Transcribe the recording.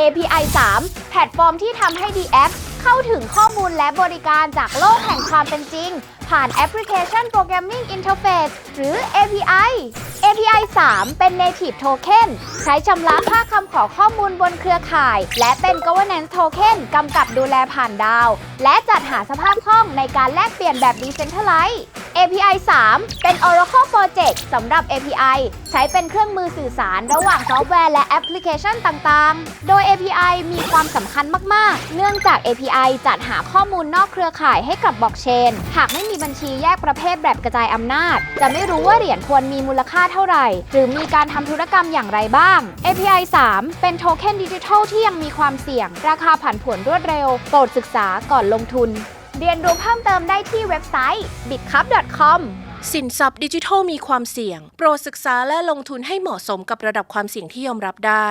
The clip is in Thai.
API 3 แพลตฟอร์มที่ทำให้ DX เข้าถึงข้อมูลและบริการจากโลกแห่งความเป็นจริง ผ่านแอปพลิเคชัน Programming Interface หรือ API API 3 เป็น Native Token ใช้ชำระค่าคำขอข้อมูลบนเครือข่าย และเป็น Governance Token กำกับดูแลผ่านดาว และจัดหาสภาพคล่องในการแลกเปลี่ยนแบบ Decentralized API 3 เป็น Oracle Project สำหรับ API ใช้เป็นเครื่องมือสื่อสารระหว่างซอฟต์แวร์และแอปพลิเคชันต่างๆ โดย API มีความสำคัญมาก ๆ เนื่องจาก API จัดหาข้อมูลนอกเครือข่ายให้กับบล็อกเชน หากไม่มีบัญชีแยกประเภทแบบกระจายอำนาจ จะไม่รู้ว่าเหรียญควรมีมูลค่าเท่าไหร่ หรือมีการทำธุรกรรมอย่างไรบ้าง API 3 เป็นโทเค็นดิจิทัลที่ยังมีความเสี่ยง ราคาผันผวนรวดเร็ว โปรดศึกษาก่อนลงทุน เรียนรู้เพิ่มเติมได้ที่เว็บไซต์ bitcup.com สินทรัพย์ดิจิทัลมีความเสี่ยง โปรดศึกษาและลงทุนให้เหมาะสมกับระดับความเสี่ยงที่ยอมรับได้